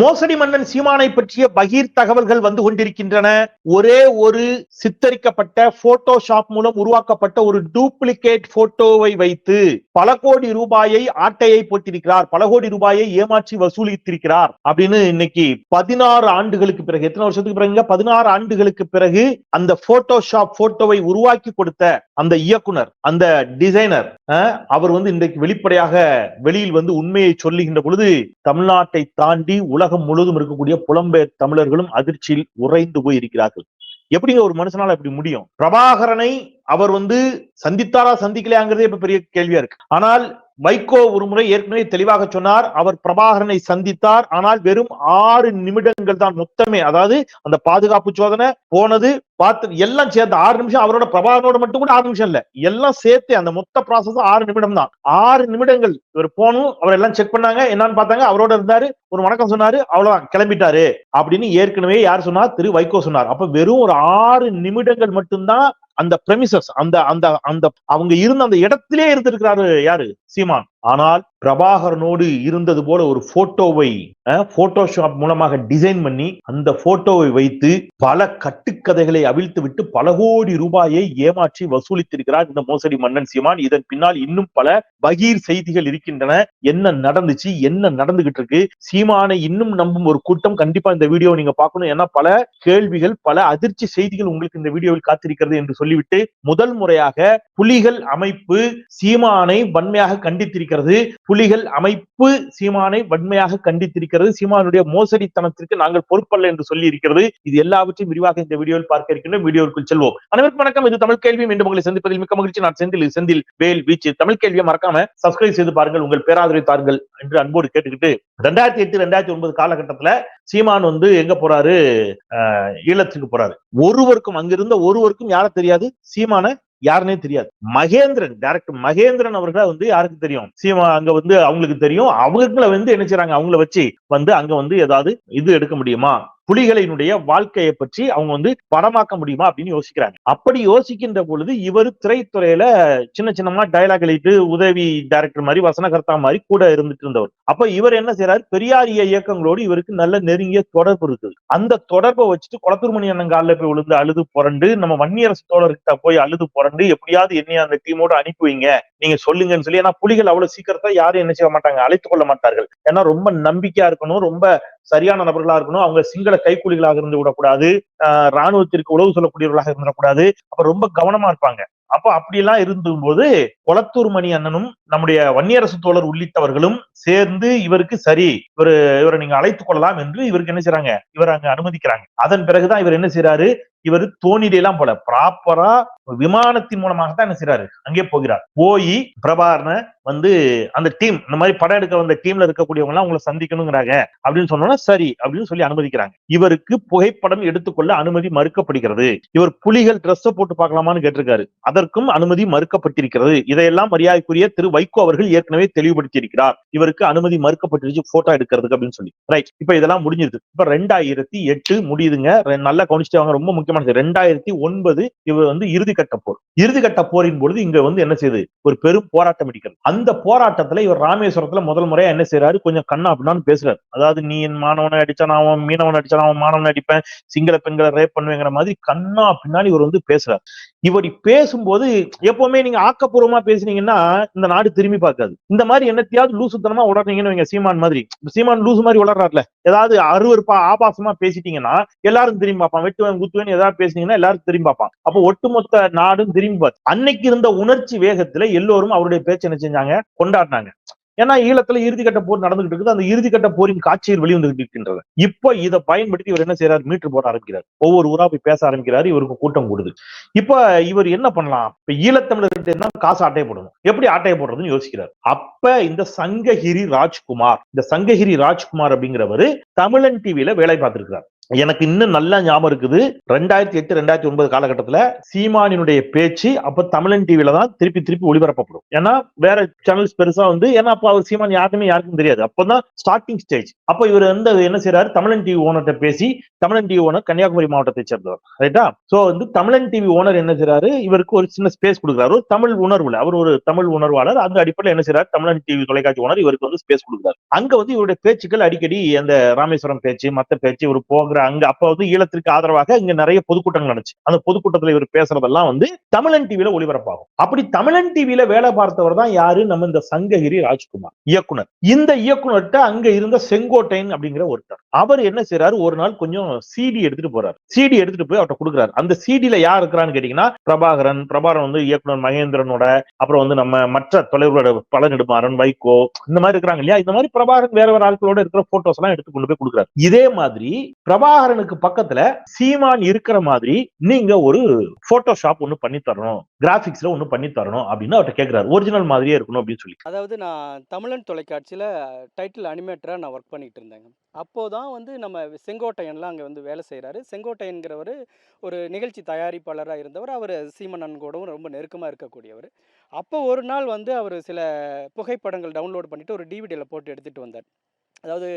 மோசடி மன்னன் சீமானை பற்றிய பகீர் தகவல்கள் வந்து கொண்டிருக்கின்றன. ஒரே ஒரு சித்தரிக்கப்பட்ட போட்டோஷாப் மூலம் உருவாக்கப்பட்ட ஒரு டூப்ளிகேட் போட்டோவை வைத்து பல கோடி ரூபாயை ஆட்டையை போட்டிருக்கிறார். பல கோடி ரூபாயை ஏமாற்றி வசூலித்திருக்கிறார். அப்படின்னு இன்னைக்கு பதினாறு ஆண்டுகளுக்கு பிறகு எத்தனை வருஷத்துக்கு பிறகு பதினாறு ஆண்டுகளுக்கு பிறகு அந்த போட்டோஷாப் போட்டோவை உருவாக்கி கொடுத்த அந்த இயக்குனர் அந்த டிசைனர் அவர் வந்து இன்றைக்கு வெளிப்படையாக வெளியில் வந்து உண்மையை சொல்லுகின்ற பொழுது தமிழ்நாட்டை தாண்டி உலகம் முழுவதும் இருக்கக்கூடிய புலம்பெயர் தமிழர்களும் அதிர்ச்சியில் உறைந்து போய் இருக்கிறார்கள் எப்படிங்க ஒரு மனுஷனால இப்படி முடியும்? பிரபாகரனை அவர் வந்து சந்தித்தாரா சந்திக்கலையாங்கிறதே இப்ப பெரிய கேள்வியா இருக்கு. ஆனால் வைகோ ஒரு முறை ஏற்கனவே தெளிவாக சொன்னார். அவர் பிரபாகரனை சந்தித்தார். ஆனால் வெறும் ஆறு நிமிடங்கள் தான் மொத்தமே. அதாவது அந்த பாதுகாப்பு சோதனை போனது பார்த்து எல்லாம் சேர்த்து ஆறு நிமிஷம். அவரோட பிரபாகரனோட மட்டும் கூட ஆறு நிமிஷம் இல்ல. எல்லாம் சேர்த்து அந்த மொத்த ப்ராசஸ் ஆறு நிமிடம் தான். ஆறு நிமிடங்கள் இவர் போனும். அவர் எல்லாம் செக் பண்ணாங்க. என்னன்னு பார்த்தாங்க. அவரோட இருந்தாரு. ஒரு வணக்கம் சொன்னாரு. அவ்வளவுதான். கிளம்பிட்டாரு. அப்படின்னு ஏற்கனவே யார் சொன்னார் திரு வைகோ சொன்னார். அப்ப வெறும் ஒரு ஆறு நிமிடங்கள் மட்டும்தான் அந்த பிரமிசஸ் அந்த அந்த அந்த அவங்க இருந்த அந்த இடத்திலே இருந்திருக்கிறாரு யாரு? சீமான். ஆனால் பிரபாகரனோடு இருந்தது போல ஒரு போட்டோவை போட்டோஷாப் மூலமாக டிசைன் பண்ணி அந்த போட்டோவை வைத்து பல கட்டுக்கதைகளை அவிழ்த்து விட்டு பல கோடி ரூபாயை ஏமாற்றி வசூலித்திருக்கிறார் இந்த மோசடி மன்னன் சீமான். இதன் பின்னால் இன்னும் பல பகீர் செய்திகள் இருக்கின்றன. என்ன நடந்துச்சு? என்ன நடந்துகிட்டு இருக்கு? சீமானை இன்னும் நம்பும் ஒரு கூட்டம். கண்டிப்பா இந்த வீடியோ நீங்க பார்க்கணும். ஏன்னா பல கேள்விகள் பல அதிர்ச்சி செய்திகள் உங்களுக்கு இந்த வீடியோவில் காத்திருக்கிறது என்று சொல்லிவிட்டு முதல் முறையாக புலிகள் அமைப்பு சீமானை வன்மையாக கண்டித்திருக்கிறது புலிகள் அமைப்பு சீமானை வன்மையாக கண்டித்திருக்கிறது. சீமானுடைய மோசடித்தனத்திற்கு நாங்கள் பொறுப்பல்ல என்று சொல்லி இருக்கிறது இது எல்லாவற்றையும் விரிவாக இந்த வீடியோவில் பார்க்க இருக்கின்றோம். வீடியோவுக்குள் செல்வோம். அனைவருக்கும் வணக்கம். இது தமிழ் கேள்வி. மீண்டும் உங்களை சந்திப்பதில் மிக்க மகிழ்ச்சி. நான் செந்தில். செந்தில் வேல் வீச்சு. தமிழ் கேள்வியை மறக்காம சப்ஸ்கிரைப் செய்து பாருங்கள். உங்கள் பேராதரவை தாருங்கள் என்று அன்போடு கேட்டுக்கிட்டு ரெண்டாயிரத்தி எட்டு ரெண்டாயிரத்தி ஒன்பது காலகட்டத்துல சீமான் வந்து எங்க போறாரு? ஆஹ் ஈழத்துக்கு போறாரு. ஒருவருக்கும் அங்கிருந்த ஒருவருக்கும் யார தெரியாது? சீமான யாருன்னே தெரியாது. மகேந்திரன் டைரக்டர் மகேந்திரன் அவர்களை வந்து யாருக்கு தெரியும்? சீமா அங்க வந்து அவங்களுக்கு தெரியும். அவங்கள வந்து என்ன செய்றாங்க? அவங்கள வச்சு வந்து அங்க வந்து ஏதாவது இது எடுக்க முடியுமா? புலிகளினுடைய வாழ்க்கையை பற்றி அவங்க வந்து படமாக்க முடியுமா அப்படின்னு யோசிக்கிறாங்க. அப்படி யோசிக்கின்ற பொழுது இவர் திரைத்துறையில சின்ன சின்னமா டைலாக் எழுதிட்டு உதவி டைரக்டர் மாதிரி வசனகர்த்தா மாதிரி கூட இருந்துட்டு இருந்தவர். அப்ப இவர் என்ன செய்யறாரு பெரியாரிய இயக்கங்களோடு இவருக்கு நல்ல நெருங்கிய தொடர்பு இருக்குது. அந்த தொடர்பை வச்சுட்டு குளத்தூர்மணி அண்ணன் காலில் போய் விழுந்து அழுது புரண்டு நம்ம வன்னியரசு தோழர்கிட்ட போய் அழுது புரண்டு எப்படியாவது என்னைய அந்த டீமோட அனுப்பி வைங்க. நீங்க சொல்லுங்கன்னு சொல்லி ஏன்னா புலிகள் அவ்வளவு சீக்கிரத்தை யாரும் என்ன செய்ய மாட்டாங்க அழைத்துக் கொள்ள மாட்டார்கள். ஏன்னா ரொம்ப நம்பிக்கையா இருக்கணும் ரொம்ப சரியான நபர்களா இருக்கணும். அவங்க சிங்கள கைக்கூலிகளாக இருந்து விடக்கூடாது. ஆஹ் ராணுவத்திற்கு உழவு சொல்லக்கூடியவர்களாக இருந்துடக்கூடாது அப்ப ரொம்ப கவனமா இருப்பாங்க. அப்ப அப்படியெல்லாம் இருந்தும்போது கொளத்தூர் மணி அண்ணனும் நம்முடைய வன்னியரசு தோழர் உள்ளிட்டவர்களும் சேர்ந்து இவருக்கு சரி இவரு இவரை நீங்க அழைத்துக் கொள்ளலாம் என்று இவருக்கு என்ன செய்றாங்க இவர் அங்க அனுமதிக்கிறாங்க. அதன் பிறகுதான் இவர் என்ன செய்யறாரு இவர் தோணிலே எல்லாம் போல ப்ராப்பரா விமானத்தின் மூலமாக தான் என்ன செய்யறாரு அங்கே போகிறார். போய் பிரபாகரனை வந்து அந்த டீம் இந்த மாதிரி படம் எடுக்க வந்த டீம்ல இருக்கக்கூடியவங்க எல்லாம் உங்களை சந்திக்கணுங்கிறாங்க அப்படின்னு சொன்னோம்னா சரி அப்படின்னு சொல்லி அனுமதிக்கிறாங்க. இவருக்கு புகைப்படம் எடுத்துக்கொள்ள அனுமதி மறுக்கப்படுகிறது. இவர் புலிகள் ட்ரெஸ் போட்டு பார்க்கலாமான்னு கேட்டிருக்காரு. அதற்கும் அனுமதி மறுக்கப்பட்டிருக்கிறது. இதையெல்லாம் மரியாதைக்குரிய திரு வைகோ அவர்கள் ஏற்கனவே தெளிவுபடுத்தி இருக்கிறார் இவருக்கு அனுமதி மறுக்கப்பட்டிருச்சு போட்டோ எடுக்கிறதுக்கு அப்படின்னு சொல்லி. ரைட் இப்ப இதெல்லாம் முடிஞ்சிருது இப்ப ரெண்டாயிரத்தி எட்டு முடியுதுங்க. நல்லா கவனிச்சுட்டு வாங்க. ரொம்ப முக்கியமானது. ரெண்டாயிரத்தி ஒன்பது இவர் வந்து இறுதி இறுதிக்கட்ட போர். இறுதிக்கட்ட போரின் பொழுது இங்க வந்து என்ன செய்யுது ஒரு பெரும் போராட்டம் அடிக்கிறது அந்த போராட்டத்துல இவர் ராமேஸ்வரத்துல முதல் முறையா என்ன செய்யறாரு கொஞ்சம் கண்ணா அப்படின்னு பேசுறாரு. அதாவது நீ என் மாணவனை அடிச்சா நான் அவன் மீனவன் அடிச்சா நான் அவன் மாணவன் அடிப்பேன். சிங்கள பெண்களை ரேப் பண்ணுவேங்கிற மாதிரி கண்ணா பின்னாடி இவர் வந்து பேசுறாரு. இப்படி பேசும்போது எப்பவுமே நீங்க ஆக்கப்பூர்வமா பேசுனீங்கன்னா இந்த நாடு திரும்பி பார்க்காது. இந்த மாதிரி என்னத்தையாவது லூசுத்தனமா உடனீங்கன்னு வைங்க சீமான் மாதிரி. சீமான் லூசு மாதிரி உடறாருல ஏதாவது அருவருப்பா ஆபாசமா பேசிட்டீங்கன்னா எல்லாரும் திரும்பி பார்ப்பான். வெட்டுவேன் குத்துவேன் ஏதாவது பேசுனீங்கன்னா எல்லாரும் திரும்பி பார்ப்பான். அப்போ ஒட்டுமொத்த நாடும் திரும்பி பார்த்து. அன்னைக்கு இருந்த உணர்ச்சி வேகத்துல எல்லோரும் அவருடைய பேச்சு என்ன செஞ்சாங்க? கொண்டாடினாங்க. ஏன்னா ஈழத்துல இறுதிக்கட்ட போர் நடந்துகிட்டு இருக்குது. அந்த இறுதிக்கட்ட போரின் காட்சியில் வெளிவந்துகிட்டு இருக்கின்றது இப்ப இதை பயன்படுத்தி இவர் என்ன செய்யறாரு மீட்டர் போட ஆரம்பிக்கிறார். ஒவ்வொரு ஊரா போய் பேச ஆரம்பிக்கிறாரு. இவருக்கு கூட்டம் கூடுது. இப்ப இவர் என்ன பண்ணலாம்? இப்ப ஈழத்தமிழர்கிட்ட என்ன காசு ஆட்டையை போடணும். எப்படி ஆட்டையை போடுறதுன்னு யோசிக்கிறார். அப்ப இந்த சங்ககிரி ராஜ்குமார் இந்த சங்ககிரி ராஜ்குமார் அப்படிங்கிறவரு தமிழன் டிவில வேலை பார்த்திருக்கிறார். எனக்கு இன்னும் நல்லா ஞாபகம் இருக்குது. ரெண்டாயிரத்தி எட்டு ரெண்டாயிரத்தி ஒன்பது காலகட்டத்துல சீமானினுடைய பேச்சு அப்ப தமிழன் டிவில தான் திருப்பி திருப்பி ஒளிபரப்பப்படும். ஏன்னா வேற சேனல்ஸ் பெருசா வந்து ஏன்னா அப்ப அவர் சீமான் யாருக்குமே யாருக்கும் தெரியாது. அப்பதான் ஸ்டார்டிங் ஸ்டேஜ் அப்ப இவர் வந்து என்ன செய்யறாரு தமிழன் டிவி ஓனர்கிட்ட பேசி தமிழன் டிவி ஓனர் கன்னியாகுமரி மாவட்டத்தை சேர்ந்தவர். ரைட்டா சோ வந்து தமிழன் டிவி ஓனர் என்ன செய்யறாரு இவருக்கு ஒரு சின்ன ஸ்பேஸ் கொடுக்குறாரு. ஒரு தமிழ் உணர்வுல அவர் ஒரு தமிழ் உணர்வாளர். அந்த அடிப்படையில் என்ன செய்யறாரு தமிழன் டிவி தொலைக்காட்சி ஓனர் இவருக்கு வந்து ஸ்பேஸ் கொடுக்குறாரு. அங்க வந்து இவருடைய பேச்சுக்கள் அடிக்கடி அந்த ராமேஸ்வரம் பேச்சு மத்த பேச்சு இவர் போகிற அங்க அப்ப வந்து ஈழத்திற்கு ஆதரவாக இங்க நிறைய பொதுக்கூட்டங்கள் நடந்துச்சு. அந்த பொதுக்கூட்டத்துல இவர் பேசுறதெல்லாம் வந்து தமிழன் டிவியில ஒளிபரப்பாகும். அப்படி தமிழன் டிவியில வேலை பார்த்தவர் தான் யாரு? நம்ம இந்த சங்ககிரி ராஜ்குமார் இயக்குனர். இந்த இயக்குனர்கிட்ட அங்க இருந்த செங்கோட்டையன் அப்படிங்கிற ஒருத்தர். அவர் என்ன செய்யறாரு ஒரு நாள் கொஞ்சம் சிடி எடுத்துட்டு போறாரு. சிடி எடுத்துட்டு போய் அவர்கிட்ட கொடுக்குறாரு. அந்த சிடியில யார் இருக்கிறான்னு கேட்டீங்கன்னா பிரபாகரன் பிரபாகரன் வந்து இயக்குனர் மகேந்திரனோட அப்புறம் வந்து நம்ம மற்ற தொலைவரோட பழனிடுமாறன் வைகோ இந்த மாதிரி இருக்கிறாங்க இல்லையா? இந்த மாதிரி பிரபாகரன் வேற வேற ஆட்களோட இருக்கிற போட்டோஸ் எல்லாம் எடுத்து கொண்டு போய் கொடுக்குறாரு. இதே மாதிரி பிரபாகரனுக்கு பக்கத்துல சீமான் இருக்கிற மாதிரி நீங்க ஒரு போட்டோஷாப் ஒண்ணு பண்ணி தரணும் கிராபிக்ஸ்ல ஒண்ணு பண்ணி தரணும் அப்படின்னு அவர்கிட்ட கேக்குறாரு. ஒரிஜினல் மாதிரியே இருக்கணும் அப்படின்னு சொல்லி அதாவது நான் தமிழன் தொலைக்காட்சியில் டைட்டில் அனிமேட்டராக நான் ஒர்க் பண்ணிட்டு இருந்தேங்க. அப்போதான் வந்து நம்ம செங்கோட்டையன்லாம் அங்கே வந்து வேலை செய்கிறாரு செங்கோட்டையன்கிறவர் ஒரு நிகழ்ச்சி தயாரிப்பாளராக இருந்தவர். அவர் சீமனன் கூடவும் ரொம்ப நெருக்கமாக இருக்கக்கூடியவர். அப்போ ஒரு நாள் வந்து அவர் சில புகைப்படங்கள் டவுன்லோட் பண்ணிவிட்டு ஒரு டிவிடியில் போட்டு எடுத்துகிட்டு வந்தார். அதாவது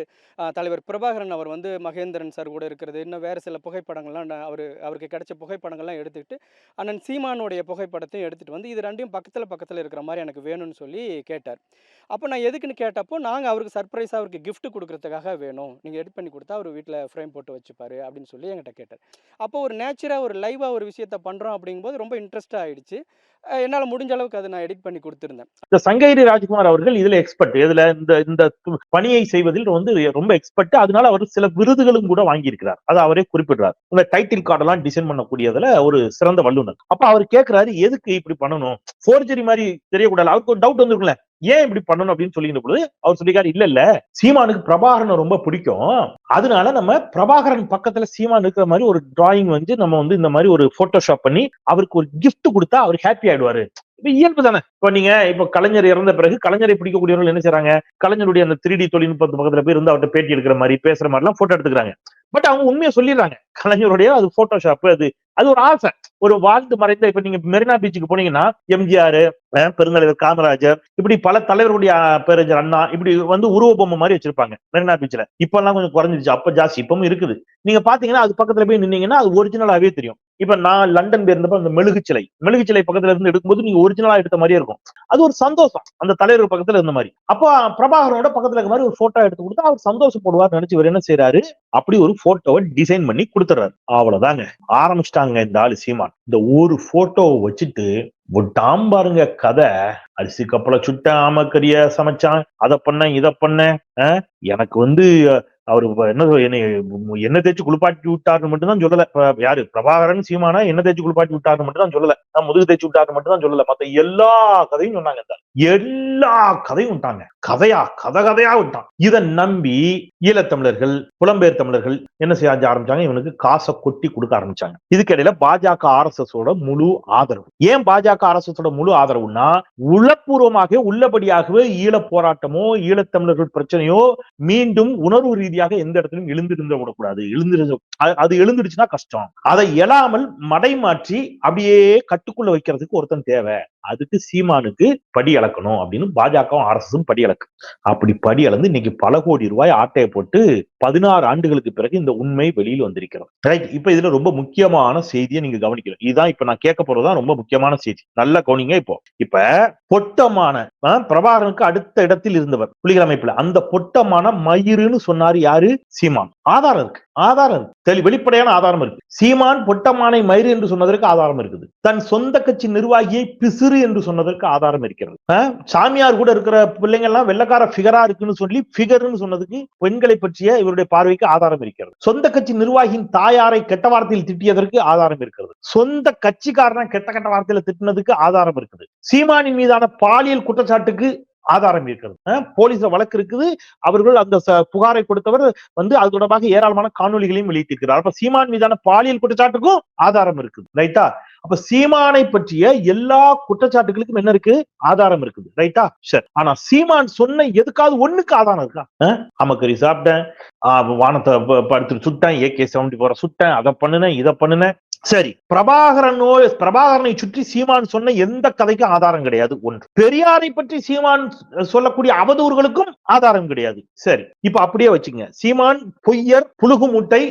தலைவர் பிரபாகரன் அவர் வந்து மகேந்திரன் சார் கூட இருக்கிறது. இன்னும் வேறு சில புகைப்படங்கள்லாம் நான் அவர் அவருக்கு கிடைச்ச புகைப்படங்கள்லாம் எடுத்துக்கிட்டு அண்ணன் சீமானுடைய புகைப்படத்தையும் எடுத்துகிட்டு வந்து இது ரெண்டையும் பக்கத்தில் பக்கத்தில் இருக்கிற மாதிரி எனக்கு வேணும்னு சொல்லி கேட்டார். அப்போ நான் எதுக்குன்னு கேட்டப்போ நாங்கள் அவருக்கு சர்ப்ரைஸாக அவருக்கு கிஃப்ட் கொடுக்கறதுக்காக வேணும். நீங்கள் எடிட் பண்ணி கொடுத்தா அவர் வீட்டில் ஃப்ரேம் போட்டு வச்சுப்பாரு அப்படின்னு சொல்லி என்கிட்ட கேட்டார். அப்போ ஒரு நேச்சராக ஒரு லைவாக ஒரு விஷயத்த பண்ணுறோம் அப்படிங்கும்போது ரொம்ப இன்ட்ரெஸ்டாக ஆயிடுச்சு. என்னால் முடிஞ்ச அளவுக்கு அதை நான் எடிட் பண்ணி கொடுத்துருந்தேன். இந்த சங்ககிரி ராஜ்குமார் அவர்கள் இதில் எக்ஸ்பர்ட் இதில் இந்த இந்த து- பணியை செய்வதில் வந்து ரொம்ப எக்ஸ்பர்ட் அதனால அவர் சில விருதுகளும் கூட வாங்கியிருக்கிறார். அதை அவரே குறிப்பிடுறார். இந்த டைட்டில் கார்டெல்லாம் டிசைன் பண்ணக்கூடியதுல ஒரு சிறந்த வல்லுநர். அப்ப அவர் கேட்கிறாரு எதுக்கு இப்படி பண்ணணும்? ஃபோர்ஜரி மாதிரி தெரியக்கூடாது. அவருக்கு ஒரு டவுட் வந்துருக்குல்ல ஏன் இப்படி பண்ணணும் அப்படின்னு சொல்லிட்டு பொழுது அவர் சொல்லிக்காரு இல்ல இல்ல சீமானுக்கு பிரபாகரன் ரொம்ப பிடிக்கும். அதனால நம்ம பிரபாகரன் பக்கத்துல சீமான் இருக்கிற மாதிரி ஒரு டிராயிங் வந்து நம்ம வந்து இந்த மாதிரி ஒரு போட்டோஷாப் பண்ணி அவருக்கு ஒரு கிஃப்ட் கொடுத்தா அவர் ஹாப்பி ஆயிடுவாரு. இப்ப இயல்பு தானே. இப்ப நீங்க இப்ப கலைஞர் இறந்த பிறகு கலைஞரை பிடிக்கக்கூடியவர்கள் என்ன செய்றாங்க? கலைஞருடைய அந்த த்ரீ டி தொழில்நுட்பத்து பக்கத்துல போய் இருந்து அவர்கிட்ட பேட்டி எடுக்கிற மாதிரி பேசுற மாதிரி எல்லாம் போட்டோ எடுத்துக்கிறாங்க. பட் அவங்க உண்மையை சொல்லிடுறாங்க. கலைஞருடைய அது போட்டோஷாப் அது அது ஒரு ஆசை. ஒரு வாழ்ந்து மறைந்த இப்ப நீங்க மெரினா பீச்சுக்கு போனீங்கன்னா எம்ஜிஆர் பெருந்தலைவர் காமராஜர் இப்படி பல தலைவர்களுடைய பேரஞ்சர் பேரறிஞர் அண்ணா இப்படி வந்து உருவ பொம்மை மாதிரி வச்சிருப்பாங்க மெரினா பீச்ல இப்ப எல்லாம் கொஞ்சம் குறைஞ்சிருச்சு. அப்ப ஜாஸ்தி இப்பவும் இருக்குது. நீங்க பாத்தீங்கன்னா அது பக்கத்துல போய் நின்னீங்கன்னா அது ஒரிஜினலாவே தெரியும். இப்ப நான் லண்டன் போயிருந்தப்ப அந்த மெழுகு சிலை மெழுகு சிலை பக்கத்துல இருந்து எடுக்கும்போது நீங்க ஒரிஜினலா எடுத்த மாதிரியே இருக்கும். அது ஒரு சந்தோஷம். அந்த தலைவர் பக்கத்துல இருந்த மாதிரி. அப்போ பிரபாகரனோட பக்கத்துல இருக்க மாதிரி ஒரு போட்டோ எடுத்து கொடுத்தா அவர் சந்தோஷப்படுவார் நினைச்சு இவர் என்ன செய்யறாரு அப்படி ஒரு போட்டோவை டிசைன் பண்ணி கொடுத்துறாரு அவ்வளவுதாங்க. ஆரம்பிச்சிட்டாங்க. இந்த ஆளு சீமான். இந்த ஒரு போட்டோவை வச்சுட்டு விட்டாம் பாருங்க கதை. அரிசி கப்பலை சுட்ட ஆமக்கரிய சமைச்சான். அதை பண்ணேன் இதை பண்ணேன் எனக்கு வந்து அவரு என்ன சொல்~ என்னை என்ன தேய்ச்சி குளிப்பாட்டி விட்டாருன்னு மட்டும் தான் சொல்லல யாரு? பிரபாகரன் சீமானா என்ன தேய்ச்சி குளிப்பாட்டி விட்டாருன்னு மட்டும் தான் சொல்லல. நான் முதுகு தேய்ச்சி விட்டாருன்னு மட்டும் தான் சொல்லல. மத்த எல்லா கதையும் சொன்னாங்க எல்லா கதையும் விட்டாங்க. கதையா கதை கதையா விட்டான். இதை நம்பி ஈழத்தமிழர்கள் புலம்பெயர் தமிழர்கள் என்ன செய்ய ஆரம்பிச்சாங்க? இவனுக்கு காசை கொட்டி கொடுக்க ஆரம்பிச்சாங்க. இதுக்கிடையில பாஜக ஆர் எஸ் எஸ் முழு ஆதரவு. ஏன் பாஜக பாஜக அரசோட முழு ஆதரவுன்னா உளப்பூர்வமாக உள்ளபடியாகவே ஈழ போராட்டமோ ஈழத்தமிழர்கள் பிரச்சனையோ மீண்டும் உணர்வு ரீதியாக எந்த இடத்திலும் எழுந்திருந்த விடக்கூடாது. எழுந்திருந்த அது- அது எழுந்துடுச்சுன்னா கஷ்டம். அதை எழாமல் மடைமாற்றி அப்படியே கட்டுக்குள்ள வைக்கிறதுக்கு ஒருத்தன் தேவை. அதுக்கு சீமானுக்கு படி அளக்கணும் அப்படின்னு பாஜகவும் ஆர்எஸ்எஸும் படி அளக்கு. அப்படி படி அளந்து இன்னைக்கு பல கோடி ரூபாய் ஆட்டையை போட்டு பதினாறு ஆண்டுகளுக்கு பிறகு இந்த உண்மை வெளியில் வந்திருக்கிறது. ரைட் இப்ப இதுல ரொம்ப முக்கியமான செய்தியை நீங்க கவனிக்கணும். இதுதான் இப்ப நான் கேட்க போறதுதான் ரொம்ப முக்கியமான செய்தி. நல்ல கவனிங்க இப்போ. இப்ப பொட்டமான பிரபாகரனுக்கு அடுத்த இடத்தில் இருந்தவர் புலிகள் அமைப்புல. அந்த பொட்டமான மயிருன்னு சொன்னாரு யாரு? சீமான். ஆதாரம் இருக்கு. ஆதாரம் இருக்கு. வெளிப்படையான ஆதாரம் இருக்கு. சீமான் பொட்டமானை மயிறு என்று சொன்னதற்கு ஆதாரம் இருக்குது. தன் சொந்த கட்சி நிர்வாகியை பிசிறு என்று சொன்னதற்கு ஆதாரம் இருக்கிறது. சாமியார் கூட இருக்கிற பிள்ளைங்க எல்லாம் வெள்ளக்கார ஃபிகரா இருக்குன்னு சொல்லி பிகர்னு சொன்னதுக்கு பெண்களை பற்றிய இவருடைய பார்வைக்கு ஆதாரம் இருக்கிறது. சொந்த கட்சி நிர்வாகியின் தாயாரை கெட்ட வார்த்தையில் திட்டியதற்கு ஆதாரம் இருக்கிறது. சொந்த கட்சிக்காரனை கெட்ட கெட்ட வார்த்தையில திட்டினதுக்கு ஆதாரம் இருக்குது. சீமானின் மீதான பாலியல் குற்றச்சாட்டுக்கு ஆதாரம் இருக்கிறது. போலீஸ் வழக்கு இருக்குது. அவர்கள் அந்த ச- புகாரை கொடுத்தவர் வந்து அது தொடர்பாக ஏராளமான காணொளிகளையும் வெளியிட்டிருக்கிறார். அப்ப சீமான் மீதான பாலியல் குற்றச்சாட்டுக்கும் ஆதாரம் இருக்குது ரைட்டா? அப்ப சீமானை பற்றிய எல்லா குற்றச்சாட்டுகளுக்கும் என்ன இருக்கு? ஆதாரம் இருக்குது ரைட்டா? சரி. ஆனா சீமான் சொன்ன எதுக்காவது ஒண்ணுக்கு ஆதாரம் இருக்கா? அஹ்? அமக்கறி சாப்பிட்டேன். வானத்தை படுத்து சுட்டேன். ஏகே செவன்டி போற சுட்டேன். அதை பண்ணுனேன் இதை பண்ணுனேன். சரி பிரபாகரனோ பிரபாகரனை சுற்றி சீமான் சொன்ன எந்த கதைக்கும் ஆதாரம் கிடையாது. ஒன்று. பெரியாரை பற்றி சீமான் சொல்லக்கூடிய அவதூறுகளுக்கும் ஆதாரம் கிடையாது. சரி இப்ப அப்படியே வச்சுங்க. சீமான் பொய்யர் புழுகு முட்டை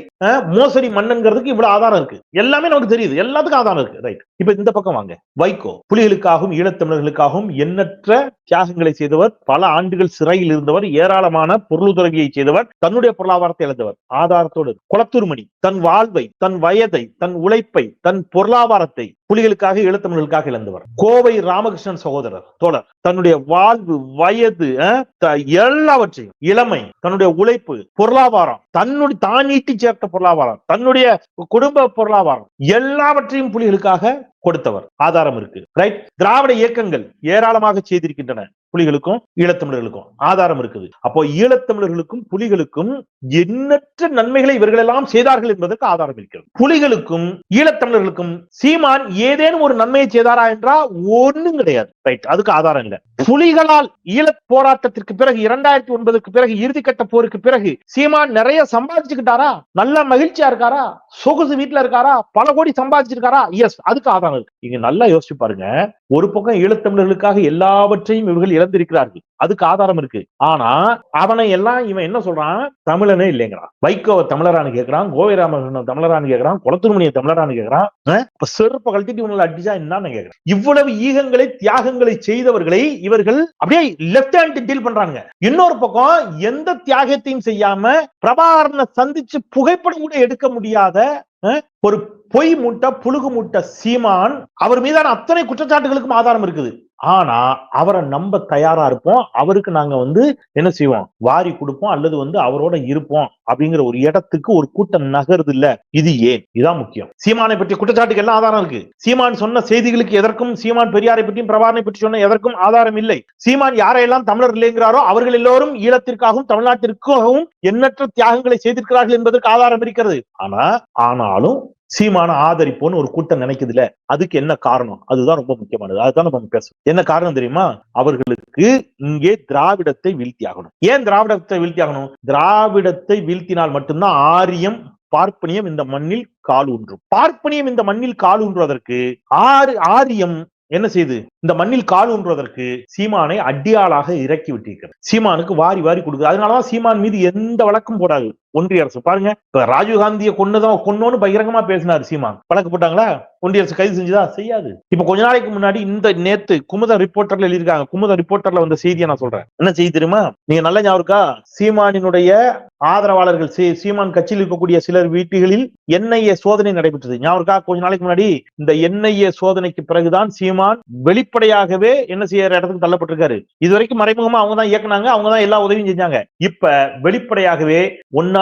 மோசடி மன்னன்கிறதுக்கு இவ்வளவு ஆதாரம் இருக்கு. எல்லாமே நமக்கு தெரியுது. எல்லாத்துக்கும் ஆதாரம் இருக்கு. ரைட் இப்ப இந்த பக்கம் வாங்க. வைகோ புலிகளுக்காகவும் ஈழத்தமிழர்களுக்காகவும் எண்ணற்ற தியாகங்களை செய்தவர் பல ஆண்டுகள் சிறையில் இருந்தவர் ஏராளமான பொருளுதவியை செய்தவர் தன்னுடைய பொருளாதாரத்தை இழந்தவர். ஆதாரத்தோடு குளத்தூர்மணி தன் வாழ்வை தன் வயதை தன் உழைப்பை தன் பொருளாதாரத்தை புலிகளுக்காக ஈழத்தமிழர்களுக்காக இழந்தவர். கோவை ராமகிருஷ்ணன் சகோதரர் தோழர் தன்னுடைய வாழ்வு வயது எல்லாவற்றையும் இளமை தன்னுடைய உழைப்பு பொருளாதாரம் தன்னுடைய தான் ஈட்டி சேர்த்த பொருளாதாரம் தன்னுடைய குடும்ப பொருளாதாரம் எல்லாவற்றையும் புலிகளுக்காக கொடுத்தவர். ஆதாரம் இருக்கு. ரைட் திராவிட இயக்கங்கள் ஏராளமாக செய்திருக்கின்றன. புலிகளுக்கும் ஈழத்தமிழர்களுக்கும் ஆதாரம் இருக்குது. அப்போ ஈழத்தமிழர்களுக்கும் புலிகளுக்கும் எண்ணற்ற நன்மைகளை இவர்கள் எல்லாம் செய்தார்கள் என்பதற்கு ஆதாரம் இருக்கிறது. புலிகளுக்கும் ஈழத்தமிழர்களுக்கும் சீமான் ஏதேனும் ஒரு நன்மையை செய்தாரா என்றா ஒண்ணும் கிடையாது. ரைட் அதுக்கு ஆதாரம் இல்லை. புலிகளால் ஈழப் போராட்டத்திற்கு பிறகு இரண்டாயிரத்தி ஒன்பதுக்கு பிறகு இறுதிக்கட்ட போருக்கு பிறகு சீமான் நிறைய சம்பாதிச்சுக்கிட்டாரா? நல்ல மகிழ்ச்சியா இருக்காரா? சொகுசு வீட்டுல இருக்காரா? பல கோடி சம்பாதிச்சிருக்காரா? எஸ் அதுக்கு ஆதாரம் இருக்கு. இங்க நல்லா யோசிச்சு பாருங்க. ஒரு பக்கம் ஈழத்தமிழர்களுக்காக எல்லாவற்றையும் இவர்கள் இழந்திருக்கிறார்கள். அதுக்கு ஆதாரம் இருக்கு. ஆனா அவனை எல்லாம் இவன் என்ன சொல்றான்? தமிழனே இல்லைங்கிறான். வைகோ தமிழரான்னு கேக்குறான் கோவை ராமகிருஷ்ணன் தமிழரான்னு கேக்குறான் குளத்துருமணிய தமிழரான்னு கேக்குறான் இப்ப செருப்ப கழட்டிட்டு இவங்களை அடிச்சா என்னன்னு கேட்கிறான். இவ்வளவு ஈகங்களை தியாகங்களை செய்தவர்களை இவர்கள் அப்படியே லெப்ட் ஹேண்ட் டீல் பண்றாங்க இன்னொரு பக்கம் எந்த தியாகத்தையும் செய்யாம பிரபாகரனை சந்திச்சு புகைப்படம் கூட எடுக்க முடியாத ஒரு பொய் மூட்டை புழுகு மூட்டை சீமான் அவர் மீதான அத்தனை குற்றச்சாட்டுகளுக்கும் ஆதாரம் இருக்குது. ஆனா அவரை நம்ப தயாரா இருப்போம். அவருக்கு நாங்க வந்து என்ன செய்வோம்? வாரி கொடுப்போம். அல்லது வந்து அவரோட இருப்போம் அப்படிங்கிற ஒரு இடத்துக்கு ஒரு கூட்டம் நகருது இல்ல இது ஏன்? இதான் முக்கியம். சீமானை பற்றி குற்றச்சாட்டுக்கு எல்லாம் ஆதாரம் இருக்கு. சீமான் சொன்ன செய்திகளுக்கு எதற்கும் சீமான் பெரியாரை பற்றியும் பிரபாரனை பற்றி சொன்ன எதற்கும் ஆதாரம் இல்லை. சீமான் யாரையெல்லாம் தமிழர் இல்லைங்கிறாரோ அவர்கள் எல்லோரும் ஈழத்திற்காகவும் தமிழ்நாட்டிற்காகவும் எண்ணற்ற தியாகங்களை செய்திருக்கிறார்கள் என்பதற்கு ஆதாரம் இருக்கிறது. ஆனா ஆனாலும் சீமான ஆதரிப்போன்னு ஒரு கூட்டம் நினைக்குதுல அதுக்கு என்ன காரணம்? அதுதான் ரொம்ப முக்கியமானது. அதுதான் நம்ம பேசுறோம். என்ன காரணம் தெரியுமா? அவர்களுக்கு இங்கே திராவிடத்தை வீழ்த்தியாகணும் ஏன் திராவிடத்தை வீழ்த்தியாகணும் திராவிடத்தை வீழ்த்தினால் மட்டும்தான் ஆரியம் பார்ப்பனியம் இந்த மண்ணில் கால் ஊன்றும். பார்ப்பனியம் இந்த மண்ணில் கால் ஊன்றுவதற்கு ஆறு ஆரியம் என்ன செய்து? இந்த மண்ணில் கால் ஊன்றுவதற்கு சீமானை அடியாளாக இறக்கி விட்டிருக்கிறது. சீமானுக்கு வாரி வாரி கொடுக்குது. அதனாலதான் சீமான் மீது எந்த வழக்கம் போடாது. ஒன்றிய அரசு. பாருங்க இப்ப ராஜீவ்காந்தியை கொன்னதும் கொன்னோன்னு பகிரங்கமா பேசினார் சீமான். வழக்கு போட்டாங்களா ஒன்றிய அரசு கைது செஞ்சுதா? செய்யாது. இப்ப கொஞ்ச நாளைக்கு முன்னாடி இந்த நேத்து குமுதம் ரிப்போர்ட்டர்ல எழுதியிருக்காங்க. குமுதம் ரிப்போர்ட்டர்ல வந்த செய்தியை நான் சொல்றேன். என்ன செய்தி தெரியுமா? நீங்க நல்ல ஞாபகம் இருக்கா? சீமானினுடைய ஆதரவாளர்கள் சீமான் கட்சியில் இருக்கக்கூடிய சிலர் வீட்டுகளில் என்ஐஏ சோதனை நடைபெற்றது. ஞாபகம் இருக்கா? கொஞ்ச நாளைக்கு முன்னாடி இந்த என்ஐஏ சோதனைக்கு பிறகுதான் சீமான் வெளிப்படையாகவே என்ன செய்யற இடத்துக்கு தள்ளப்பட்டிருக்காரு. இதுவரைக்கும் மறைமுகமா அவங்க தான் இயக்குனாங்க. அவங்க தான் எல்லா உதவியும் செஞ்சாங்க. இப்ப வெளிப்படையாகவே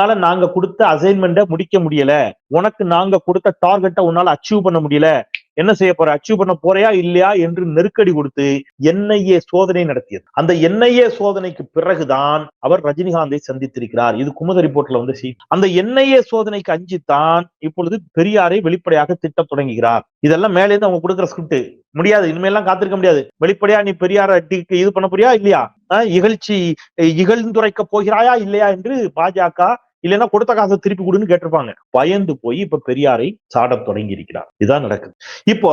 உன்னால நாங்க கொடுத்த அசைன்மெண்ட்டை முடிக்க முடியல. உனக்கு நாங்க கொடுத்த டார்கெட்டை உன்னால அச்சீவ் பண்ண முடியல. என்ன செய்ய போற? அச்சீவ் பண்ண போறையா? இல்லையா? என்று நெருக்கடி கொடுத்து என்ஐஏ சோதனை நடத்தியது. அந்த என்ஐஏ சோதனைக்கு பிறகுதான் அவர் ரஜினிகாந்தை சந்தித்திருக்கிறார். இது குமுத ரிப்போர்ட்ல வந்து செய்தி. அந்த என்ஐஏ சோதனைக்கு அஞ்சித்தான் இப்பொழுது பெரியாரை வெளிப்படையாக திட்டத் தொடங்குகிறார். இதெல்லாம் மேலே இருந்து அவங்க கொடுக்குற ஸ்கிரிப்ட் முடியாது. இனிமேலாம் காத்திருக்க முடியாது. வெளிப்படையா நீ பெரியார இது பண்ண போறியா? இல்லையா? இகழ்ச்சி இகழ்ந்துரைக்க போகிறாயா? இல்லையா? என்று பாஜக இல்லைன்னா கொடுத்த காசை திருப்பி கொடுன்னு கேட்டிருப்பாங்க. பயந்து போய் இப்ப பெரியாரை சாடத் தொடங்கி இருக்கிறார் இதான் நடக்குது. இப்போ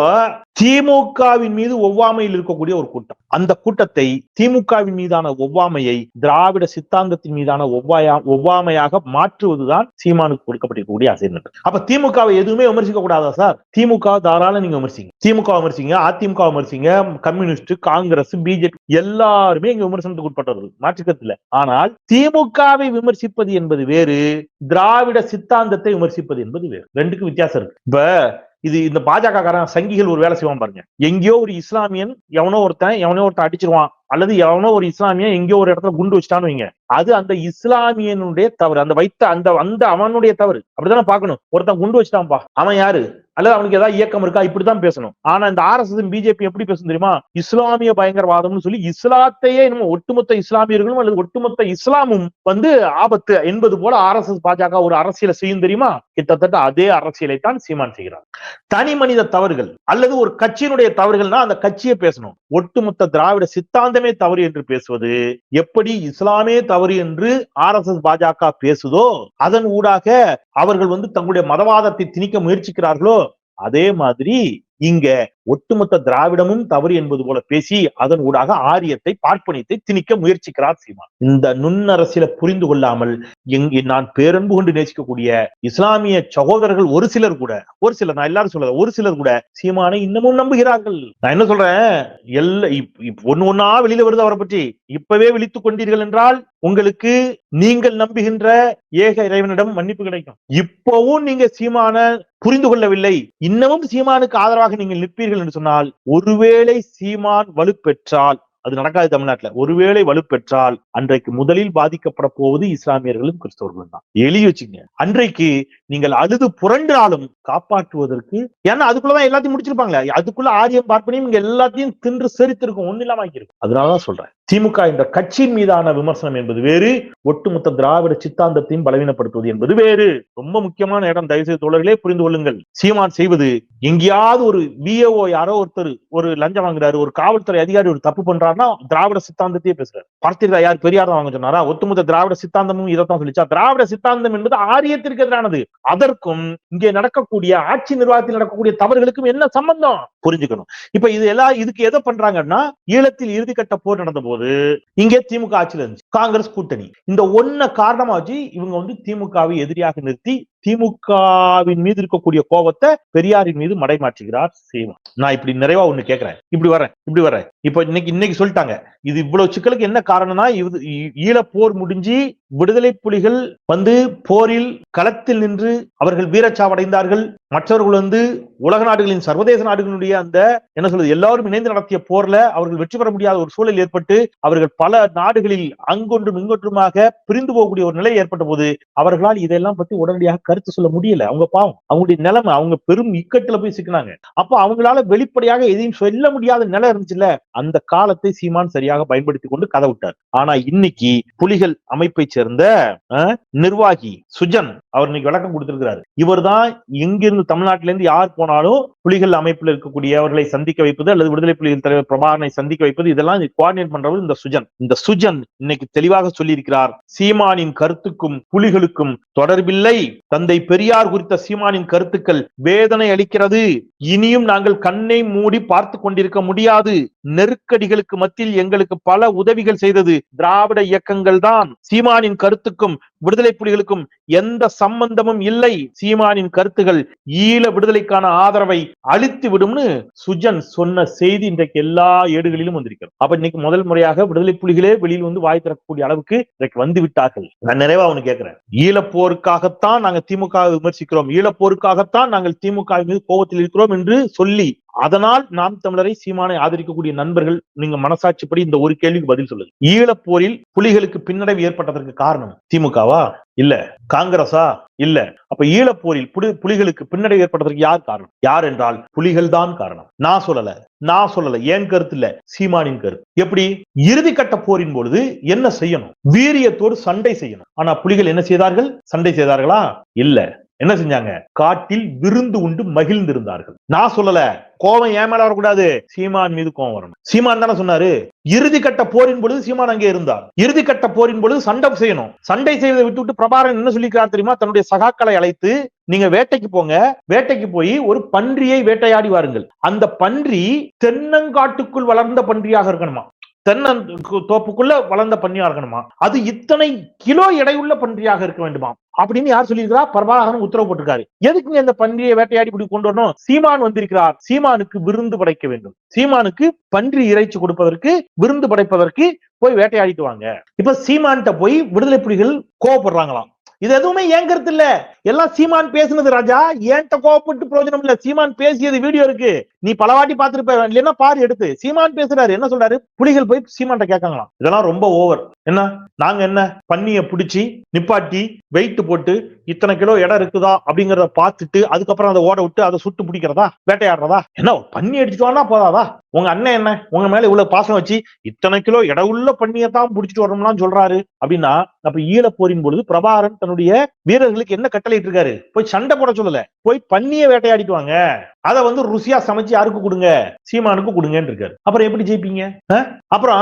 திமுகவின் மீது ஒவ்வாமையில் இருக்கக்கூடிய ஒரு கூட்டம். அந்த கூட்டத்தை திமுகவின் மீதான ஒவ்வாமையை திராவிட சித்தாந்தத்தின் மீதான ஒவ்வாயா ஒவ்வாமையாக மாற்றுவதுதான் சீமானுக்கு கொடுக்கப்பட்டிருக்கக்கூடிய அசைன்மெண்ட் அப்ப திமுகவை எதுவுமே விமர்சிக்க கூடாதா சார்? திமுக தாராளம் நீங்க விமர்சிங்க. திமுக விமர்சிங்க அதிமுக விமர்சிங்க கம்யூனிஸ்ட் காங்கிரஸ் பிஜேபி எல்லாருமே இங்க விமர்சனத்துக்கு உட்பட்டவர்கள். மாற்றுக்கத்துல. ஆனால் திமுகவை விமர்சிப்பது என்பது வேறு திராவிட சித்தாந்தத்தை விமர்சிப்பது என்பது வேறு. ரெண்டுக்கும் வித்தியாசம் இருக்கு. இப்ப இது இந்த பாஜக காரன் சங்கிகள் ஒரு வேலை செய்வான் பாருங்க. எங்கேயோ ஒரு இஸ்லாமியன் எவனோ ஒருத்தன் எவனோ ஒருத்தன் அடிச்சிருவான். அல்லது எவனோ ஒரு இஸ்லாமியன் எங்கேயோ ஒரு இடத்துல குண்டு வச்சுட்டான்னு வைங்க. அது அந்த இஸ்லாமியனுடைய தவறு. அந்த வைத்த அந்த அந்த அவனுடைய தவறு. அப்படித்தானே பாக்கணும் ஒருத்தன் குண்டு வச்சுட்டான்ப்பா. அவன் யாரு? அல்லது அவனுக்கு ஏதாவது இயக்கம் இருக்கா? இப்படித்தான் பேசணும். ஆனா இந்த ஆர் எஸ் எஸ் பிஜேபி எப்படி பேசணும் தெரியுமா? இஸ்லாமிய பயங்கரவாதம்னு சொல்லி இஸ்லாத்தையே நம்ம ஒட்டுமொத்த இஸ்லாமியர்களும் அல்லது ஒட்டுமொத்த இஸ்லாமும் வந்து ஆபத்து என்பது போல ஆர் எஸ் எஸ் பாஜக ஒரு அரசியலை செய்யும் தெரியுமா? கிட்டத்தட்ட அதே அரசியலை தான் சீமான் செய்கிறார். தனி மனித தவறுகள் அல்லது ஒரு கட்சியினுடைய தவறுகள்னா அந்த கட்சியை பேசணும். ஒட்டுமொத்த திராவிட சித்தாந்தமே தவறு என்று பேசுவது எப்படி இஸ்லாமே தவறு என்று ஆர் எஸ் எஸ் பாஜக பேசுதோ அதன் ஊடாக அவர்கள் வந்து தங்களுடைய மதவாதத்தை திணிக்க முயற்சிக்கிறார்களோ? அதே மாதிரி இங்க ஒட்டுமொத்த திராவிடமும் தவறு என்பது போல பேசி அதன் ஊடாக ஆரியத்தை பார்ப்பனியத்தை திணிக்க முயற்சிக்கிறார் சீமான். இந்த நுண்ணரசியல புரிந்து கொள்ளாமல் எங்க நான் பேரன்பு கொண்டு நேசிக்கக்கூடிய இஸ்லாமிய சகோதரர்கள் ஒரு சிலர் கூட ஒரு சிலர் நான் எல்லாரும் சொல்ல ஒரு சிலர் கூட சீமானை இன்னமும் நம்புகிறார்கள். நான் என்ன சொல்றேன்? எல்லா இப்- ஒன்னா ஒண்ணு வெளியில வருது அவரை பற்றி. இப்பவே விழித்துக் கொண்டீர்கள் என்றால் உங்களுக்கு நீங்கள் நம்புகின்ற ஏக இறைவனிடம் மன்னிப்பு கிடைக்கும். இப்பவும் நீங்க சீமான புரிந்து கொள்ளவில்லை. இன்னமும் சீமானுக்கு ஆதரவாக நீங்கள் நிற்பீர்கள் என்று சொன்னால் ஒருவேளை சீமான் வலுப்பெற்றால் அது நடக்காது தமிழ்நாட்டுல ஒருவேளை வலுப்பெற்றால் அன்றைக்கு முதலில் பாதிக்கப்பட போவது இஸ்லாமியர்களும் கிறிஸ்தவர்களும் தான். எழுதி வச்சுங்க. அன்றைக்கு நீங்கள் அழுது புரண்டாலும் காப்பாற்றுவதற்கு ஏன்னா அதுக்குள்ளதான் எல்லாத்தையும் முடிச்சிருப்பாங்களே. அதுக்குள்ள ஆரியம் பார்ப்பனையும் இங்க எல்லாத்தையும் தின்று செரித்திருக்கும் ஒன்னு இல்லாம ஆக்கியிருக்கும் அதனாலதான் சொல்றேன். திமுக என்ற கட்சியின் மீதான விமர்சனம் என்பது வேறு ஒட்டுமொத்த திராவிட சித்தாந்தத்தையும் பலவீனப்படுத்துவது என்பது வேறு. ரொம்ப முக்கியமான இடம். தயவுசெய்து தோழர்களே புரிந்து கொள்ளுங்கள். சீமான் செய்வது எங்கேயாவது ஒரு விஏஓ யாரோ ஒருத்தர் ஒரு லஞ்சம் வாங்குறாரு ஒரு காவல்துறை அதிகாரி ஒரு தப்பு பண்றாருன்னா திராவிட சித்தாந்தத்தையே பேசுறாரு. பார்த்திருக்கா யார்? பெரியார் தான் வாங்க சொன்னாரா? ஒட்டுமொத்த திராவிட சித்தாந்தமும் இதைத்தான் சொல்லிச்சா. திராவிட சித்தாந்தம் என்பது ஆரியத்திற்கு எதிரானது. அதற்கும் இங்கே நடக்கக்கூடிய ஆட்சி நிர்வாகத்தில் நடக்கக்கூடிய தவறுகளுக்கும் என்ன சம்பந்தம்? புரிஞ்சுக்கணும். இப்ப இது எல்லாம் இதுக்கு எதை பண்றாங்கன்னா ஈழத்தில் இறுதிக்கட்ட போர் நடந்த போது இங்கே திமுக ஆட்சியில இருந்துச்சு. காங்கிரஸ் கூட்டணி. இந்த ஒன்ன காரணமா வச்சு இவங்க வந்து திமுகவை எதிரியாக நிறுத்தி திமுகவின் மீது இருக்கக்கூடிய கோபத்தை பெரியாரின் மீது மடைமாற்றுகிறார் சீமான். நான் இப்படி நிறைவா ஒண்ணு கேட்கிறேன் இப்படி வரேன் இப்படி வரேன் இப்ப இன்னைக்கு இன்னைக்கு சொல்லிட்டாங்க. இது இவ்வளவு சிக்கலுக்கு என்ன காரணம்னா இது ஈ- ஈழப்போர் முடிஞ்சு விடுதலை புலிகள் வந்து போரில் களத்தில் நின்று அவர்கள் வீரச்சாவடைந்தார்கள். மற்றவர்கள் வந்து உலக நாடுகளின் சர்வதேச நாடுகளுடைய அந்த என்ன சொல்றது எல்லாரும் இணைந்து நடத்திய போர்ல அவர்கள் வெற்றி பெற முடியாத ஒரு சூழல் ஏற்பட்டு அவர்கள் பல நாடுகளில் அங்கொன்றும் இங்கொன்றுமாக பிரிந்து போகக்கூடிய ஒரு நிலை ஏற்பட்ட போது அவர்களால் இதெல்லாம் பத்தி உடனடியாக கருத்து சொல்ல முடியல. அவங்க பாவம். அவங்களுடைய நிலைமை அவங்க பெரும் இக்கட்டுல போய் சிக்கினாங்க. அப்போ அவங்களால வெளிப்படையாக எதையும் சொல்ல முடியாத நிலை இருந்துச்சுல அந்த காலத்தை சீமான் சரியாக பயன்படுத்தி கொண்டு கதை விட்டார். ஆனா இன்னைக்கு புலிகள் அமைப்பை சேர்ந்த நிர்வாகி சுஜன் அவர் இன்னைக்கு விளக்கம் கொடுத்திருக்கிறாரு. இவர்தான் எங்கிருந்து தமிழ்நாட்டில இருந்து யார் போனாலும் புலிகள் அமைப்புல இருக்கக்கூடியவர்களை சந்திக்க வைப்பது அல்லது விடுதலை புலிகள் தலைவர் பிரபாகரனை சந்திக்க வைப்பது. இதெல்லாம் கோஆர்டினேட் பண்றவர் இந்த சுஜன். இந்த சுஜன் இன்னைக்கு தெளிவாக சொல்லியிருக்கிறார். சீமானின் கருத்துக்கும் புலிகளுக்கும் தொடர்பில்லை. தந்தை பெரியார் குறித்த சீமானின் கருத்துக்கள் வேதனை அளிக்கிறது. இனியும் நாங்கள் கண்ணை மூடி பார்த்து கொண்டிருக்க முடியாது. நெருக்கடிகளுக்கு மத்தியில் எங்களுக்கு பல உதவிகள் செய்தது திராவிட இயக்கங்கள் தான் சீமானின் கருத்துக்கும் விடுதலை புலிகளுக்கும் எந்த சம்பந்தமும் இல்லை. சீமானின் கருத்துகள் ஈழ விடுதலைக்கான ஆதரவை அழித்து விடும்னு சுஜன் சொன்ன செய்தி இன்றைக்கு எல்லா ஏடுகளிலும் வந்திருக்கிறது. அப்ப இன்னைக்கு முதல் முறையாக விடுதலை புலிகளே வெளியில் வந்து வாய் திறக்கக்கூடிய அளவுக்கு இன்றைக்கு வந்து விட்டார்கள். நான் நிறைவா ஒண்ணு கேட்கிறேன் ஈழப்போருக்காகத்தான் நாங்கள் திமுக விமர்சிக்கிறோம். ஈழப்போருக்காகத்தான் நாங்கள் திமுக மீது கோபத்தில் இருக்கிறோம் என்று சொல்லி அதனால் நாம் தமிழரை சீமானை ஆதரிக்கக்கூடிய நண்பர்கள் நீங்க மனசாட்சிப்படி இந்த ஒரு கேள்விக்கு பதில் சொல்லுங்க ஈழப்போரில் புலிகளுக்கு பின்னடைவு ஏற்பட்டதற்கு காரணம் திமுகவா? இல்ல. காங்கிரஸா? இல்ல. அப்ப ஈழப்போரில் புலி புலிகளுக்கு பின்னடைவு ஏற்பட்டதற்கு யார் காரணம்? யார் என்றால் புலிகள் தான் காரணம். நான் சொல்லல. நான் சொல்லல. ஏன் கருத்து இல்ல? சீமானின் கருத்து. எப்படி? இறுதி கட்ட போரின் பொழுது என்ன செய்யணும்? வீரியத்தோடு சண்டை செய்யணும். ஆனா புலிகள் என்ன செய்தார்கள்? சண்டை செய்தார்களா? இல்ல. என்ன செஞ்சாங்க? காட்டில் விருந்து உண்டு மகிழ்ந்திருந்தார்கள். நான் சொல்லல கோபம் ஏன் மேல வரக்கூடாது. சீமான் மீது கோபம் வரணும் சீமான் தானே சொன்னாரு இறுதி கட்ட போரின் பொழுது சீமான் அங்கே இருந்தார். இறுதி கட்ட போரின் பொழுது சண்டை செய்யணும். சண்டை செய்வதை விட்டு விட்டு பிரபாரன் என்ன சொல்லிக்கிறார் தெரியுமா? தன்னுடைய சகாக்களை அழைத்து நீங்க வேட்டைக்கு போங்க வேட்டைக்கு போய் ஒரு பன்றியை வேட்டையாடி வாருங்கள். அந்த பன்றி தென்னங்காட்டுக்குள் வளர்ந்த பன்றியாக இருக்கணுமா? தென்னன் தோப்புக்குள்ள வளர்ந்த பன்றியா இருக்கணுமா? அது இத்தனை கிலோ எடையுள்ள பன்றியாக இருக்க வேண்டுமா அப்படின்னு யார் சொல்லியிருக்கிறா? பிரபாகரன் உத்தரவு போட்டிருக்காரு. எதுக்குங்க இந்த பன்றியை வேட்டையாடி இப்படி கொண்டு வரணும்? சீமான் வந்திருக்கிறார். சீமானுக்கு விருந்து படைக்க வேண்டும். சீமானுக்கு பன்றி இறைச்சி கொடுப்பதற்கு விருந்து படைப்பதற்கு போய் வேட்டையாடிட்டு வாங்க. இப்ப சீமான்கிட்ட போய் விடுதலை புலிகள் கோவப்படுறாங்களாம். இது எதுவுமே ஏங்கறது இல்ல எல்லாம் சீமான் பேசுனது ராஜா. ஏன்ட்ட கோவப்பட்டு பிரயோஜனம் இல்ல. சீமான் பேசியது வீடியோ இருக்கு. நீ பல வாட்டி பாத்துருப்ப இல்லைன்னா பாரு எடுத்து. சீமான் பேசுறாரு. என்ன சொல்றாரு? புலிகள் போய் சீமான்ட்ட கேட்காங்களாம். இதெல்லாம் ரொம்ப ஓவர். என்ன? நாங்க என்ன? பண்ணிய பிடிச்சி நிப்பாட்டி வெயிட் போட்டு இத்தனை கிலோ இடம் இருக்குதா அப்படிங்கறத பாத்துட்டு அதுக்கப்புறம் அதை ஓட விட்டு அதை சுட்டு பிடிக்கிறதா? வேட்டையாடுறதா? என்ன? பன்னி அடிச்சுட்டு வானா போதாதா? உங்க அண்ணன் என்ன? உங்க மேல இவ்வளவு பாசம் வச்சு இத்தனை கிலோ இட உள்ள பண்ணியத்தான் புடிச்சிட்டு வரணும்லாம் சொல்றாரு அப்படின்னா அப்ப ஈழப்போரின் பொழுது பிரபாகரன் தன்னுடைய வீரர்களுக்கு என்ன கட்டளை கட்டளையிட்டு இருக்காரு. போய் சண்டை போட சொல்லல. போய் பன்னிய வேட்டையாடிட்டு வாங்க. அதை வந்து ருசியா சமைச்சு யாருக்கு கொடுங்க? சீமானுக்கு கொடுங்கன்னு இருக்காரு. அப்புறம் எப்படி ஜெயிப்பீங்க? அப்புறம்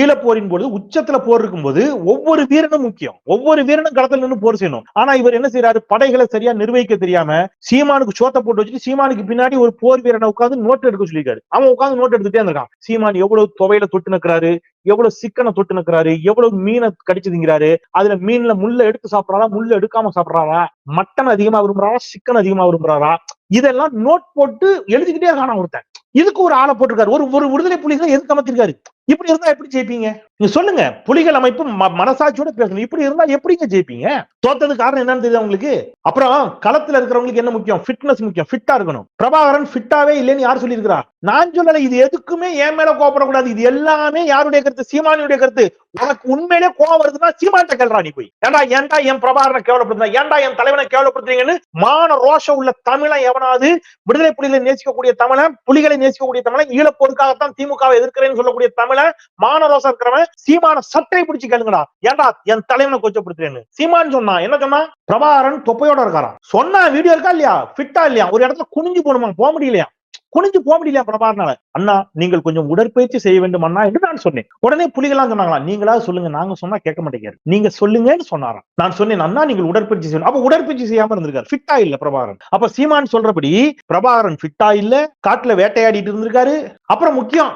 ஈழ போரின் பொழுது உச்சத்துல போர் இருக்கும்போது ஒவ்வொரு வீரனும் முக்கியம். ஒவ்வொரு வீரனும் களத்துல நின்று போர் செய்யணும். ஆனா இவர் என்ன செய்யறாரு படைகளை சரியா நிர்வகிக்க தெரியாம சீமானுக்கு சோத்த போட்டு வச்சுட்டு சீமானுக்கு பின்னாடி ஒரு போர் வீரனை உட்கார்ந்து நோட் எடுக்க சொல்லியிருக்காரு. அவன் உட்காந்து நோட் எடுத்துட்டே இருந்திருக்கான் சீமான் எவ்வளவு துவையில தொட்டு நிக்கிறாரு? எவ்வளவு சிக்கனை தொட்டு நிக்கிறாரு? எவ்வளவு மீனை கடிச்சதுங்கிறாரு அதுல மீன்ல முள்ள எடுத்து சாப்பிடறாரா முள்ள எடுக்காம சாப்பிடறாரா மட்டன் அதிகமா விரும்புறாரா சிக்கன் அதிகமா விரும்புறாரா இதெல்லாம் நோட் போட்டு எழுதிக்கிட்டே காணாம ஒருத்தன். இதுக்கு ஒரு ஆளை போட்டிருக்காரு. ஒரு ஒரு விடுதலை புலிகளை எதுக்கு அமைச்சிருக்காரு இப்படி இருந்தா எப்படி ஜெயிப்பீங்க? நீங்க சொல்லுங்க. புலிகள் அமைப்பு ம- மனசாட்சியோட பேசணும். இப்படி இருந்தா எப்படிங்க ஜெயிப்பீங்க? தோத்தது காரணம் என்னன்னு தெரியுது உங்களுக்கு? அப்புறம் களத்துல இருக்கிறவங்களுக்கு என்ன முக்கியம்? ஃபிட்னஸ் முக்கியம். ஃபிட்டா இருக்கணும். பிரபாகரன் ஃபிட்டாவே இல்லைன்னு யார் சொல்லியிருக்கிறா? நான் சொல்லல. இது எதுக்குமே என் மேல கோபப்படக்கூடாது இது எல்லாமே யாருடைய கருத்து? சீமானியுடைய கருத்து. உனக்கு உண்மையிலே கோவம் வருதுன்னா சீமான்ட்ட கேள்றா நீ போய். ஏன்டா ஏன்டா என் பிரபாகரனை கேவலப்படுத்துறா ஏன்டா என் தலைவனை கேவலப்படுத்துறீங்கன்னு மான ரோஷம் உள்ள தமிழன் எவனாவது விடுதலை புலிகளை நேசிக்கக்கூடிய தமிழன் புலிகளை நேசிக்கக்கூடிய தமிழன் ஈழப்போருக்காகத்தான் திமுகவை எதிர்க்கிறேன்னு சொல்லக்கூடிய தமிழன் மான இருக்கிறவன் சீமான சட்டை பிடிச்சு கேளுங்கடா. ஏன்டா என் தலைவனை கொச்சப்படுத்துறேன்னு. சீமான் சொன்னா என்ன சொன்னா? பிரபாகரன் தொப்பையோட இருக்காராம். சொன்னா வீடியோ இருக்கா இல்லையா? ஃபிட்டா இல்லையா? ஒரு இடத்துல குனிஞ்சு போகணுமா? போக முடியலையா? குனிஞ்சு போக முடியல பிரபாகரனால? அண்ணா நீங்கள் கொஞ்சம் உடற்பயிற்சி செய்ய வேண்டும் அண்ணா என்று நான் சொன்னேன். உடனே புலிகளாம் சொன்னாங்களா நீங்களா சொல்லுங்க நாங்க சொன்னா கேட்க மாட்டேங்கிறாரு. நீங்க சொல்லுங்கன்னு சொன்னாராம். நான் சொன்னேன் அண்ணா நீங்கள் உடற்பயிற்சி செய்யணும். அப்ப உடற்பயிற்சி செய்யாம இருந்திருக்காரு. ஃபிட்டா இல்ல பிரபாகரன். அப்ப சீமான் சொல்றபடி பிரபாகரன் ஃபிட்டா இல்ல காட்டுல வேட்டையாடிட்டு இருந்திருக்காரு. அப்புறம் முக்கியம்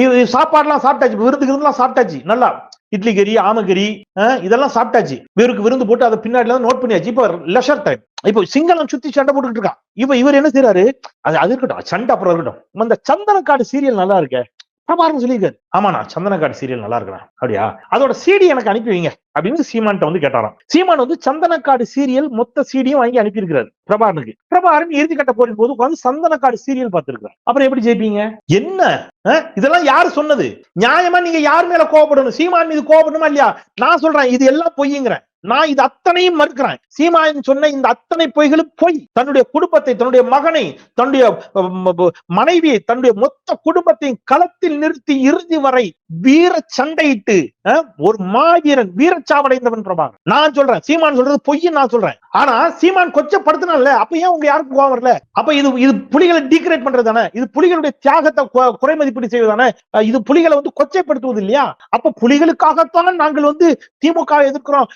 இது சாப்பாடுலாம் சாப்பிட்டாச்சு விருந்துக்கு விருந்துலாம் சாப்பிட்டாச்சு. நல்லா இட்லி கறி ஆமகறி இதெல்லாம் சாப்பிட்டாச்சு. இவருக்கு விருந்து போட்டு அதை பின்னாடி நோட் பண்ணியாச்சு. இப்ப லெஷர் டைம் இப்போ சிங்களம் சுத்தி சண்டை போட்டுக்கிட்டு இருக்கான். இப்ப இவர் என்ன செய்யறாரு அது அது இருக்கட்டும் சண்டை அப்புறம் இருக்கட்டும். அந்த காடு சீரியல் நல்லா இருக்கே. பிரபாகரன் சொல்லியிருக்காரு. ஆமாண்ணா சந்தனக்காடு சீரியல் நல்லா இருக்கிறேன் அப்படியா? அதோட சிடி எனக்கு அனுப்பி வைங்க அப்படின்னு சீமான்ட்ட வந்து கேட்டாராம். சீமான் வந்து சந்தனக்காடு சீரியல் மொத்த சீடியும் வாங்கி அனுப்பியிருக்கிறாரு பிரபாகரனுக்கு. பிரபாகரன் இறுதி கட்ட போரின் போது உட்கார்ந்து சந்தனக்காடு சீரியல் பார்த்திருக்காரு அப்புறம் எப்படி ஜெயிப்பீங்க? என்ன? இதெல்லாம் யாரு சொன்னது? நியாயமா நீங்க யார் மேல கோவப்படணும்? சீமான் மீது கோவப்படணுமா இல்லையா? நான் சொல்றேன் இது எல்லாம் பொய்யுங்கிறேன். நான் இது அத்தனையும் மறுக்கிறேன். சீமான் சொன்ன இந்த அத்தனை பொய்களும் பொய். தன்னுடைய குடும்பத்தை தன்னுடைய மகனை தன்னுடைய மனைவியை தன்னுடைய மொத்த குடும்பத்தையும் களத்தில் நிறுத்தி இறுதி வரை வீர சண்டையிட்டு ஒரு மாவீரன் வீரச்சாவடைந்தவன் பிரபாகர். நான் சொல்றேன். சீமான் சொல்றது பொய்ன்னு நான் சொல்றேன். ஆனா சீமான் கொச்சப்படுத்தினால அப்ப ஏன் உங்க யாருக்கும் கோவம் வரல? அப்ப இது இது புலிகளை டீக்ரேட் பண்றது தானே? இது புலிகளுடைய தியாகத்தை குறை மதிப்பீடு செய்வதானே இது புலிகளை வந்து கொச்சைப்படுத்துவது இல்லையா? அப்ப புலிகளுக்காகத்தான் நாங்கள் வந்து திமுக எதிர்க்கிறோம்.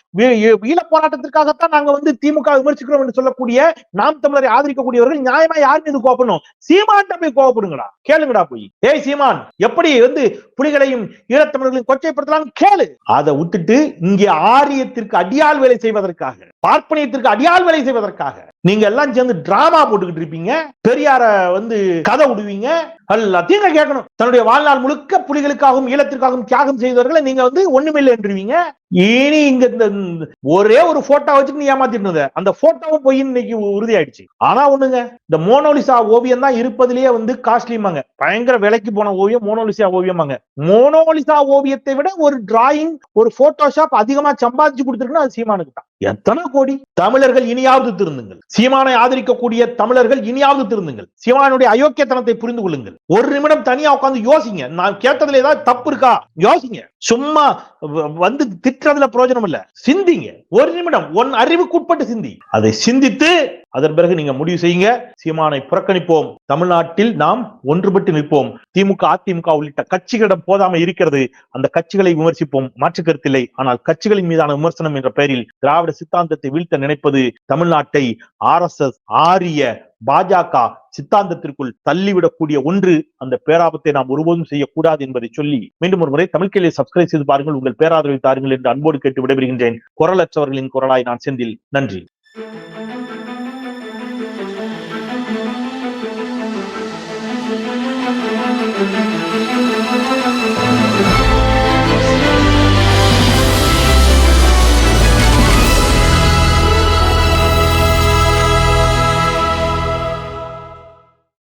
ஈழ போராட்டத்திற்காகத்தான் நாங்க வந்து திமுக விமர்சிக்கிறோம் என்று சொல்லக்கூடிய நாம் தமிழரை ஆதரிக்கக்கூடியவர்கள் நியாயமா யார் மீது கோவப்படணும் சீமான்ட்ட போய் கோவப்படுங்களா கேளுங்கடா போய். ஏய் சீமான் எப்படி வந்து புலிகளையும் ஈழத்தமிழர்களையும் கொச்சைப்படுத்தலாம் கேளு. அதை விட்டுட்டு இங்கே ஆரியத்திற்கு அடியாள் வேலை செய்வதற்காக பார்ப்பனியத்திற்கு அடியாள் வேலை செய்வதற்காக நீங்க எல்லாம் சேர்ந்து டிராமா போட்டுக்கிட்டு இருப்பீங்க பெரியார வந்து கதை விடுவீங்க எல்லாத்தையும் கேட்கணும். தன்னுடைய வாழ்நாள் முழுக்க புலிகளுக்காகவும் ஈழத்திற்காகவும் தியாகம் செய்தவர்களை நீங்க வந்து ஒண்ணுமில்லை என்றுவீங்க. இனி இங்க இந்த ஒரே ஒரு போட்டோ வச்சுட்டு நீ ஏமாத்திட்டு அந்த போட்டோவும் போய் இன்னைக்கு உறுதியாயிடுச்சு. ஆனா ஒண்ணுங்க இந்த மோனோலிசா ஓவியம் தான் இருப்பதுலயே வந்து காஸ்ட்லிமாங்க பயங்கர விலைக்கு போன ஓவியம் மோனோலிசா ஓவியமாங்க மோனோலிசா ஓவியத்தை விட ஒரு டிராயிங் ஒரு போட்டோஷாப் அதிகமா சம்பாதிச்சு கொடுத்துருக்குன்னு அது சீமானுக்கு தான். எத்தனை கோடி? தமிழர்கள் இனியாவது திருந்துங்கள். சீமானை ஆதரிக்கக்கூடிய தமிழர்கள் இனியாவது திருந்துங்கள். சீமானுடைய அயோக்கியத்தனத்தை புரிந்து கொள்ளுங்கள். ஒரு நிமிடம் தனியா உட்கார்ந்து யோசிங்க. நான் கேட்டதுல ஏதாவது தப்பு இருக்கா? யோசிங்க. சும்மா வந்து திட்டுறதுல பிரயோஜனம் இல்ல. சிந்திங்க. ஒரு நிமிடம். ஒன் அறிவுக்குட்பட்டு சிந்தி. அதை சிந்தித்து அதன் பிறகு நீங்க முடிவு செய்யுங்க. சீமானை புறக்கணிப்போம். தமிழ்நாட்டில் நாம் ஒன்றுபட்டு நிற்போம். திமுக அதிமுக உள்ளிட்ட கட்சிகளிடம் போதாம இருக்கிறது. அந்த கட்சிகளை விமர்சிப்போம். மாற்று கருத்தில்லை. ஆனால் கட்சிகளின் மீதான விமர்சனம் என்ற பெயரில் திராவிட சித்தாந்தத்தை வீழ்த்த நினைப்பது தமிழ்நாட்டை ஆர் எஸ் எஸ் ஆரிய பாஜக சித்தாந்தத்திற்குள் தள்ளிவிடக்கூடிய ஒன்று அந்த பேராபத்தை நாம் ஒருபோதும் செய்யக்கூடாது என்பதை சொல்லி மீண்டும் ஒரு முறை தமிழ் சப்ஸ்கிரைப் செய்து பாருங்கள். உங்கள் பேராதரவை தாருங்கள் என்று அன்போடு கேட்டு விடைபெறுகின்றேன். குரலற்றவர்களின் குரலாய் நான் செந்தில். நன்றி.